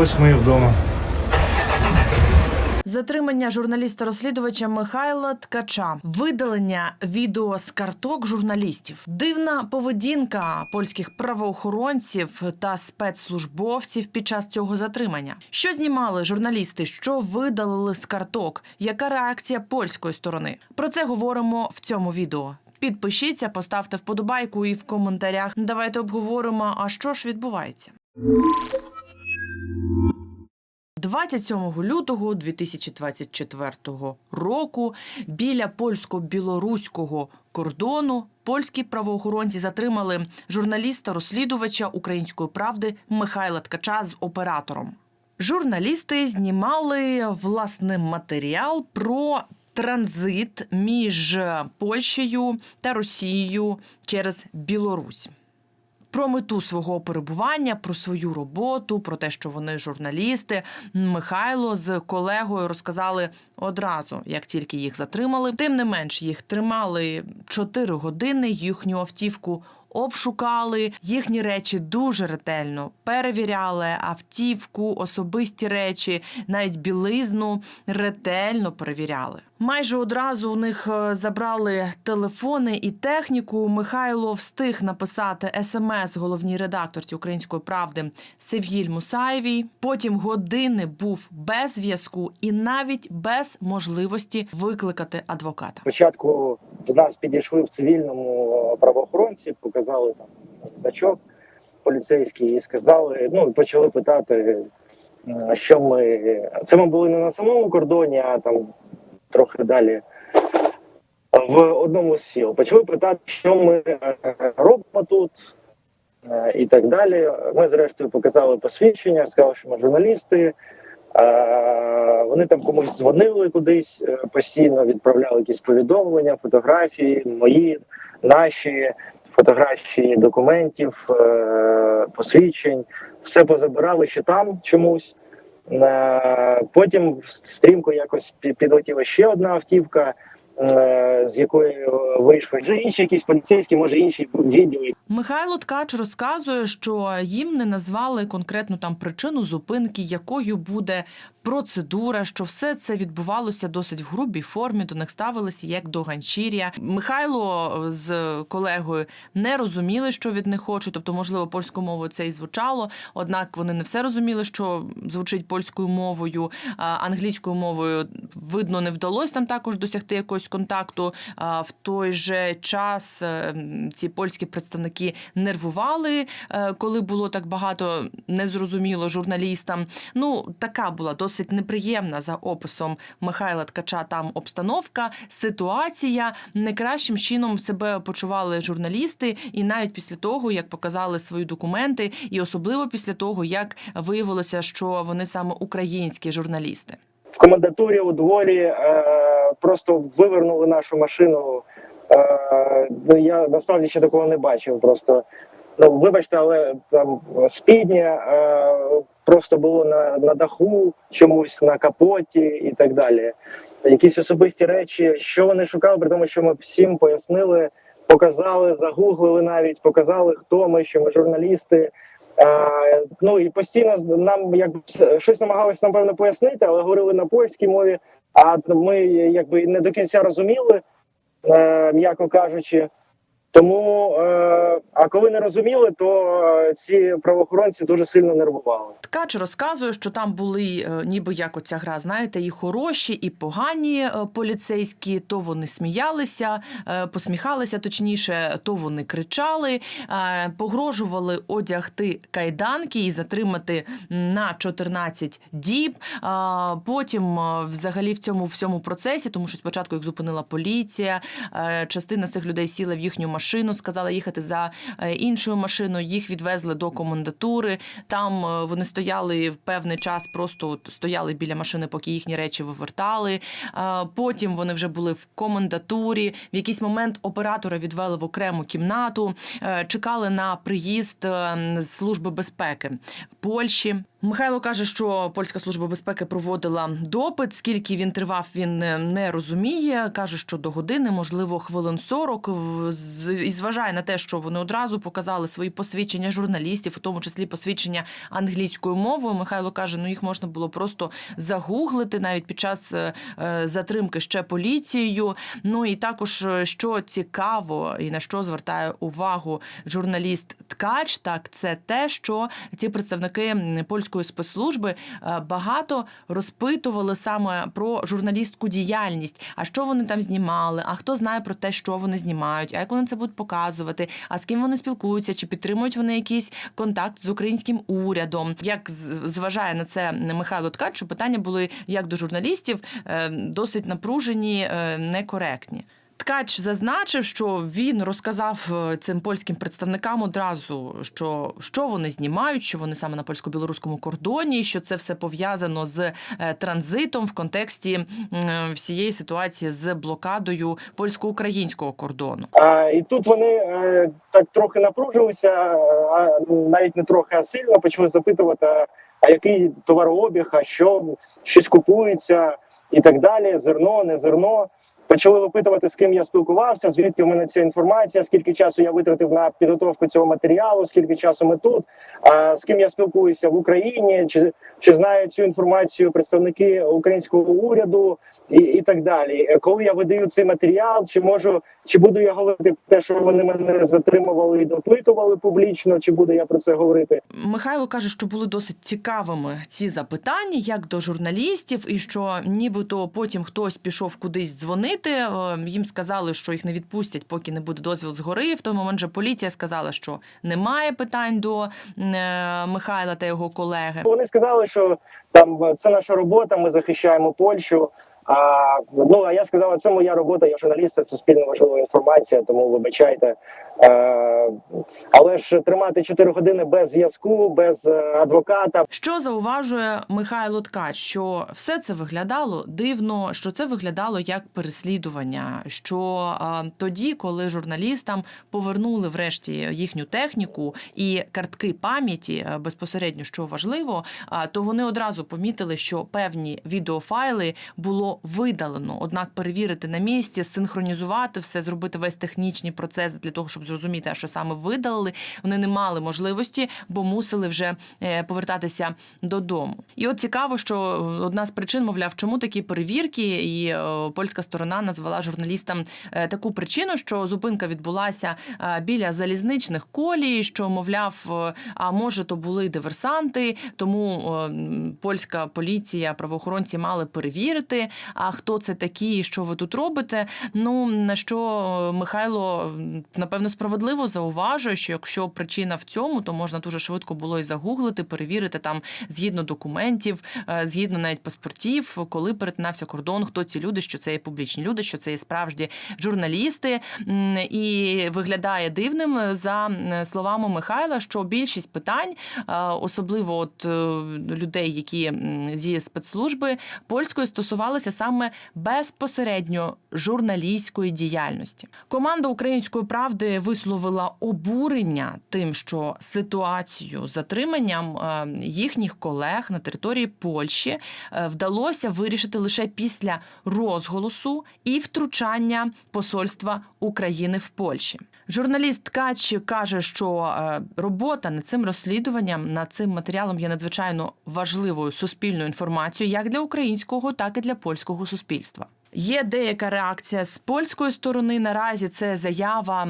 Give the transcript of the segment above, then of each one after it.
Ось ми вдома. Затримання журналіста-розслідувача Михайла Ткача, видалення відео з карток журналістів, дивна поведінка польських правоохоронців та спецслужбовців під час цього затримання. Що знімали журналісти? Що видалили з карток? Яка реакція польської сторони? Про це говоримо в цьому відео. Підпишіться, поставте вподобайку і в коментарях. Давайте обговоримо, а що ж відбувається. 27 лютого 2024 року біля польсько-білоруського кордону польські правоохоронці затримали журналіста-розслідувача української правди Михайла Ткача з оператором. Журналісти знімали власне матеріал про транзит між Польщею та Росією через Білорусь про мету свого перебування, про свою роботу, про те, що вони журналісти. Михайло з колегою розказали одразу, як тільки їх затримали. Тим не менш, їх тримали 4 години. Їхню автівку обшукали. Їхні речі дуже ретельно перевіряли. Автівку, особисті речі, навіть білизну ретельно перевіряли. Майже одразу у них е, забрали телефони і техніку. Михайло встиг написати смс головній редакторці української правди Севгіль Мусаєвій. Потім години був без зв'язку і навіть без можливості викликати адвоката. Спочатку до нас підійшли в цивільному правоохоронці, показали там значок поліцейський і сказали, ну почали питати, е, що ми. Це ми були не на самому кордоні, а там трохи далі в одному з сіл. Почали питати, що ми е, робимо тут. е, І так далі. Ми, зрештою, показали посвідчення, сказали, що ми журналісти. Е, Вони там комусь дзвонили кудись постійно, відправляли якісь повідомлення, фотографії, мої, наші фотографії документів, посвідчень. Все позабирали ще там чомусь. Е, Потім стрімко якось пі- підлетіла ще одна автівка, е, з якої вийшли вже інші якісь поліцейські, може інші відділи, Михайло Ткач розказує, що їм не назвали конкретну там причину зупинки, якою буде процедура, що все це відбувалося досить в грубій формі. До них ставилися як до ганчір'я. Михайло з колегою не розуміли, що від них хочуть. Тобто, можливо, польською мовою це і звучало. Однак вони не все розуміли, що звучить польською мовою, англійською мовою видно не вдалося там також досягти якогось контакту. В той же час е, ці польські представники нервували, е, коли було так багато незрозуміло журналістам. Ну, така була досить неприємна за описом Михайла Ткача. Там обстановка, ситуація. Не кращим чином себе почували журналісти, і навіть після того, як показали свої документи, і особливо після того, як виявилося, що вони саме українські журналісти. в комендатурі у дворі е, просто вивернули нашу машину. Е, ну, я насправді ще такого не бачив. Просто ну вибачте, але там спідня е, просто було на, на даху, чомусь на капоті і так далі. Якісь особисті речі, що вони шукали, при тому, що ми всім пояснили, показали, загуглили навіть, показали, хто ми, що ми журналісти. Е, ну і постійно нам якби щось намагалися напевно пояснити, але говорили на польській мові. А ми якби не до кінця розуміли, е, м'яко кажучи. Тому, е, а коли не розуміли, то е, ці правоохоронці дуже сильно нервували. Ткач розказує, що там були е, ніби як оця гра, знаєте, і хороші, і погані е, поліцейські. То вони сміялися, е, посміхалися точніше, то вони кричали, е, погрожували одягти кайданки і затримати на 14 діб. А Потім, е, взагалі, в цьому всьому процесі, тому що спочатку їх зупинила поліція, е, частина цих людей сіла в їхню машину, сказала їхати за е, іншою машиною. Їх відвезли до комендатури. Там е, вони стояли в певний час, просто стояли біля машини, поки їхні речі вивертали. Потім вони вже були в комендатурі. В якийсь момент оператора відвели в окрему кімнату, е, чекали на приїзд е, з служби безпеки Польщі. Михайло каже, що польська служба безпеки проводила допит. Скільки він тривав, він е, не розуміє. каже, що до години, можливо, хвилин 40. З- І зважає на те, що вони одразу показали свої посвідчення журналістів, у тому числі посвідчення англійською мовою. Михайло каже, ну їх можна було просто загуглити навіть під час е, е, затримки ще поліцією. Ну і також що цікаво, і на що звертає увагу журналіст Ткач, так це те, що ці представники м, польської спецслужби е, багато розпитували саме про журналістську діяльність. А що вони там знімали? А хто знає про те, що вони знімають? А як вони це будуть показувати? А з ким вони спілкуються? Чи підтримують вони якийсь контакт з українським урядом? Як зважає на це Михайло Ткач, що питання були як до журналістів е, досить напружені, е, некоректні. Ткач зазначив, що він розказав е, цим польським представникам одразу, що, що вони знімають, що вони саме на польсько-білоруському кордоні, що це все пов'язано з е, транзитом в контексті е, всієї ситуації з блокадою польсько-українського кордону. А, і тут вони так трохи напружилися, а навіть не трохи, а сильно почали запитувати, а який товарообіг, а що щось купується і так далі. Зерно, не зерно. Почали випитувати, з ким я спілкувався, звідки в мене ця інформація, скільки часу я витратив на підготовку цього матеріалу, скільки часу ми тут, а з ким я спілкуюся в Україні, чи, чи знають цю інформацію представники українського уряду і, і так далі. Коли я видаю цей матеріал, чи можу, чи буду я говорити те, що вони мене затримували і допитували публічно, чи буду я про це говорити? Михайло каже, що були досить цікавими ці запитання, як до журналістів, і що нібито потім хтось пішов кудись дзвонити. е, Їм сказали, що їх не відпустять, поки не буде дозвіл згори. В той момент же поліція сказала, що немає питань до е, Михайла та його колеги. Вони сказали, що там е, це наша робота, ми захищаємо Польщу. А ну а я сказала, це моя робота, я журналіст, це суспільно важлива інформація, тому вибачайте. Е, але ж тримати 4 години без зв'язку, без е, адвоката, Що зауважує Михайло Ткач, що все це виглядало дивно, що це виглядало як переслідування. Що а, тоді, коли журналістам повернули врешті їхню техніку і картки пам'яті е, безпосередньо, що важливо, а, то вони одразу помітили, що певні відеофайли було видалено. Однак перевірити на місці, синхронізувати все, зробити весь технічний процес для того, щоб зрозуміти, що саме видалили, вони не мали можливості, бо мусили вже е, повертатися додому. І от цікаво, що е, одна з причин, мовляв, чому такі перевірки, і е, польська сторона назвала журналістам таку причину, що зупинка відбулася біля залізничних колій, що мовляв, а може, то були диверсанти, тому польська поліція, правоохоронці мали перевірити, а хто це такі, що ви тут робите. Ну на що Михайло напевно справедливо зауважує, що якщо причина в цьому, то можна дуже швидко було і загуглити, перевірити там згідно документів, е, згідно навіть паспортів, коли перетинався кордон, хто ці люди, що це є публічні люди, що це є справді журналісти. І виглядає дивним е, за словами Михайла, що більшість питань, е, особливо от людей, які зі спецслужби польської стосувалися саме безпосередньо журналістської діяльності. Команда української правди висловила обурення тим, що ситуацію з затриманням е, їхніх колег на території Польщі е, вдалося вирішити лише після розголосу і втручання посольства України в Польщі. Журналіст Ткач каже, що е, робота над цим розслідуванням, над цим матеріалом є надзвичайно важливою суспільною інформацією як для українського, так і для польського суспільства. Є деяка реакція з польської сторони. Наразі це заява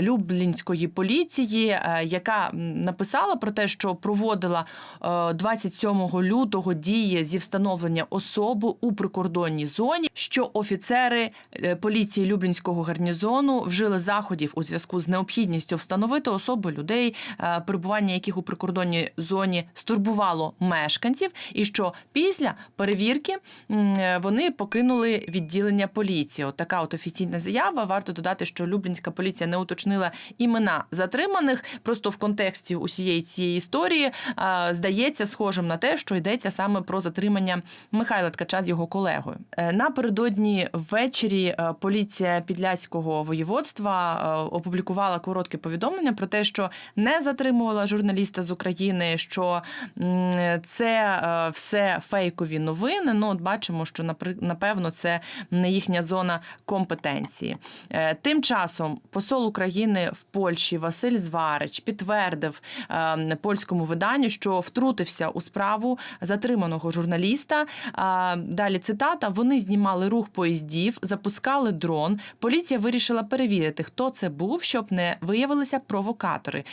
Люблінської поліції, е, яка написала про те, що проводила е, 27 лютого дії зі встановлення особи у прикордонній зоні, що офіцери е, поліції Люблінського гарнізону вжили заходів у зв'язку з необхідністю встановити особи людей, е, перебування яких у прикордонній зоні стурбувало мешканців, і що після перевірки е, вони покинули відділення поліції. От така от офіційна заява. Варто додати, що Люблінська поліція не уточнила імена затриманих. Просто в контексті усієї цієї історії здається схожим на те, що йдеться саме про затримання Михайла Ткача з його колегою. Е, Напередодні ввечері е, поліція Підляського воєводства е, опублікувала коротке повідомлення про те, що не затримувала журналіста з України, що це все фейкові новини. Ну, от бачимо, що напевно це не їхня зона компетенції. Е, Тим часом посол України в Польщі Василь Зварич підтвердив е, польському виданню, що втрутився у справу затриманого журналіста. Далі цитата: вони знімали рух поїздів, запускали дрон. Поліція вирішила перевірити, хто це був, щоб не виявилися провокатори.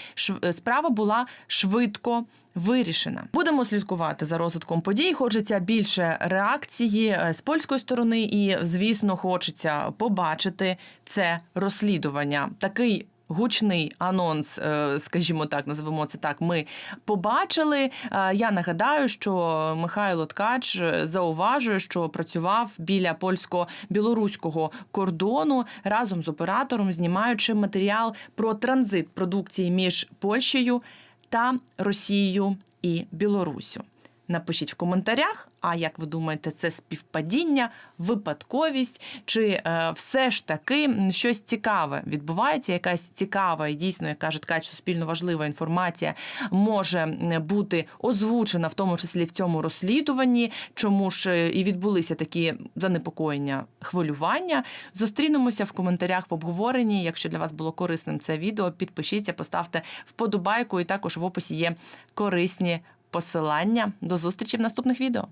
Справа була швидко. Вирішена. Будемо слідкувати за розвитком подій. Хочеться більше реакції е, з польської сторони, і звісно, хочеться побачити це розслідування. Такий гучний анонс, е, скажімо так, називемо це так. Ми побачили. Е, Я нагадаю, що Михайло Ткач зауважує, що працював біля польсько-білоруського кордону разом з оператором, знімаючи матеріал про транзит продукції між Польщею та Росію і Білоруссю. Напишіть в коментарях, а як ви думаєте, це співпадіння, випадковість, чи е, все ж таки щось цікаве відбувається, якась цікава і дійсно, як каже Ткач, суспільно важлива інформація може бути озвучена, в тому числі в цьому розслідуванні, чому ж е, і відбулися такі занепокоєння, хвилювання. Зустрінемося в коментарях в обговоренні. Якщо для вас було корисним це відео, підпишіться, поставте вподобайку, і також в описі є корисні посилання. До зустрічі в наступних відео.